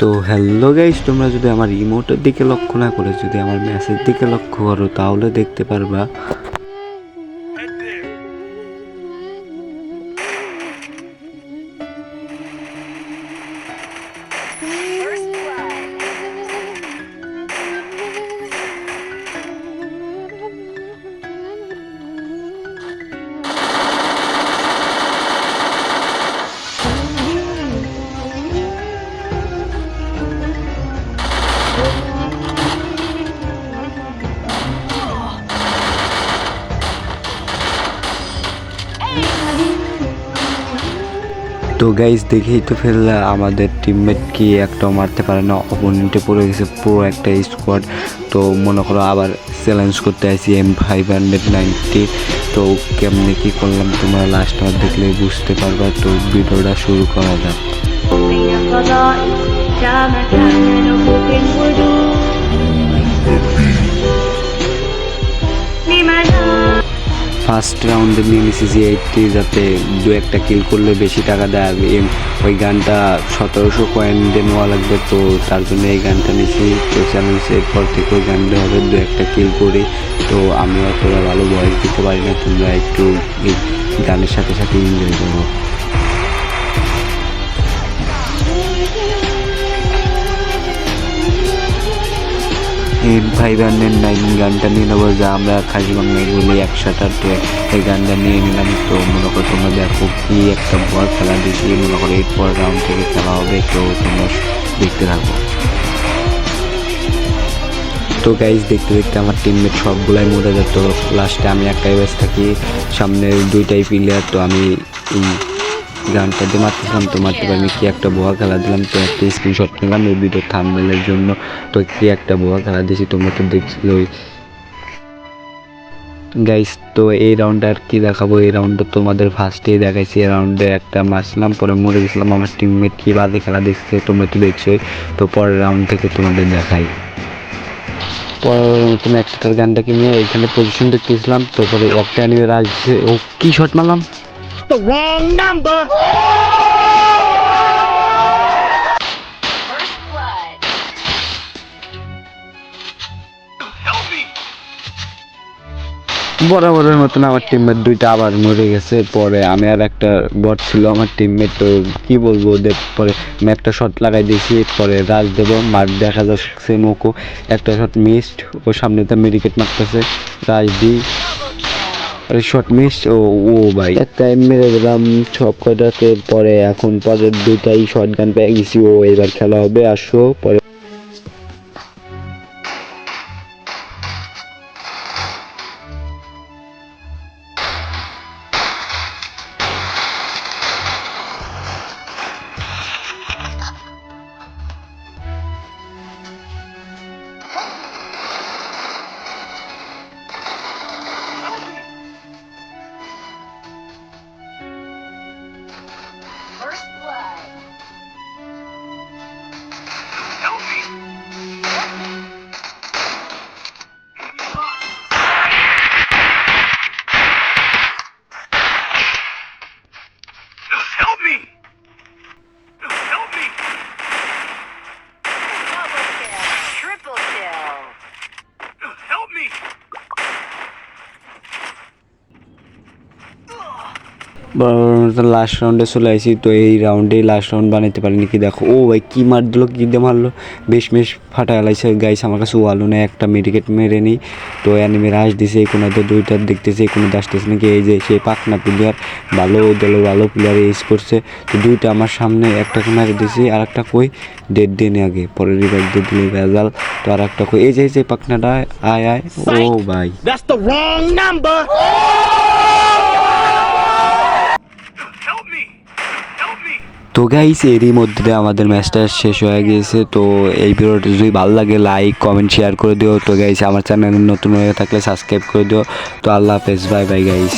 তো hello guys তোমরা যদি আমার ইমোটের দিকে লক্ষ্য না করে, যদি আমার ম্যাসের দিকে লক্ষ্য করো, তাহলে দেখতে পারবা তো গাইজ দেখেই তো ফেললে, আমাদের টিমমেট কি একটাও মারতে পারে না অপোনেন্টে পড়ে গেছে পুরো একটা স্কোয়াড তো মনে করো আবার চ্যালেঞ্জ করতে আসি এম ফাইভ হান্ড্রেড নাইনটি তো কেমনে কী করলাম, তোমরা লাস্ট আমার দেখলে বুঝতে পারবা। তো ভিডিওটা শুরু করা যাক। ফার্স্ট রাউন্ডে মিমিসিসি এইটটি যাতে দু একটা কিল করলে বেশি টাকা দেয়। ওই গানটা সতেরোশো কয়েন দিয়ে নেওয়া লাগবে, তো তার জন্য এই গানটা নিয়েছি তো চ্যালেঞ্জের এরপর থেকে ওই গানটা হবে দু একটা কিল করি। তো আমি অতটা ভালো বয়স দিতে পারি না, তোমরা একটু গানের সাথে সাথে এনজয় করো। ভাই ব্যান্ডের নাইন গানটা নিয়ে নেব, যা আমরা খাসি বাংলায় বলি, একসাথে এই গানটা নিয়ে নিলাম। তো মনে করো তোমরা দেখো কি একটা বল খেলা দিয়েছি, মনে করো এরপর রাউন্ড থেকে খেলা হবে, তো তোমরা দেখতে থাকো। তো গাইজ দেখতে দেখতে আমার টিমমেট সবগুলাই মরে যেত লাস্টে আমি একাই বেশ থাকি, সামনে দুইটাই প্লেয়ার তো আমি এই গানটা দিয়ে মারতেছিলাম, তো মারতে পারিনি। কি একটা বোয়া খেলা দিলাম, তো একটা স্ক্রিনশট নিলাম, এই ভিডিও থামমেলের জন্য। তো কি একটা বোয়া খেলা দিয়েছি, তোমরা তো দেখছিলোই গাইস তো এই রাউন্ডে আর কি দেখাবো? এই রাউন্ডে তোমাদের ফার্স্টেই দেখাইছি। এই রাউন্ডে একটা মারছিলাম পরে মরে গেছিলাম। আমার টিমমেট কি বাজে খেলা দেখছে, তোমরা তো দেখছোই। তো পরের রাউন্ড থেকে তোমাদের দেখাই। তুমি একটার গানটাকে নিয়ে এখানে পজিশন দেখতেছিলাম তারপরে একটা নিয়ে রাজছে ও কি শট মারলাম? First blood. বরাবরের মতন আমার টিমমেট দুইটা আবার মরে গেছে পরে আমি আর একটা বট ছিল আমার টিমমেট তো কি বলব ওদের পরে আমি একটা শট লাগাই দিয়েছি পরে রাজ দেব মার দেখা যাচ্ছে মুখো একটা শট মিসড ও সামনে তো মেডিকেট মারতেছে রাজ দি আরে শর্ট মিস ও ও ভাই। একটা মেরে দিলাম, সব কয়টাতে পরে এখন পরের দুটাই শর্ট গান পেয়ে গেছি। ও, এবার খেলা হবে, আসো, পরে লাস্ট রাউন্ডে চলে আসি তো এই রাউন্ডেই লাস্ট রাউন্ড বানাইতে পারিনি কি দেখো। ও ভাই কি মার দিল কি দিয়ে মারলো? বেশ বেশ ফাটা গেলাইছে গাইস আমার কাছে ওয়ালো না একটা মেডিকেট মেরে নিই। তো অ্যানিমে রাশ দিছে এই কোনাতে দুইটা দেখতেছে এই কোনাতে আসতেছে নাকি? এই যে সেই পাকনা প্লেয়ার ভালো দলের ভালো প্লেয়ার এস করছে। তো দুইটা আমার সামনে একটা মেরে দিয়েছি আর একটা কই দেড় দিন আগে পরে রিভাইভ দিয়ে দিলে ভেজাল। তো আর একটা কই? এই যে এই যে পাকনাটা আয় আয়। ও ভাই। That's the wrong number! Help me! Help me! তো গাইস এরই মধ্যে আমাদের ম্যাচটা শেষ হয়ে গিয়েছে। তো এই ভিডিওটা যদি ভালো লাগে লাইক কমেন্ট শেয়ার করে দিও। তো গাইস আমার চ্যানেল নতুন হয়ে থাকলে সাবস্ক্রাইব করে দিও। তো আল্লাহ হাফেজ বাই বাই গাইস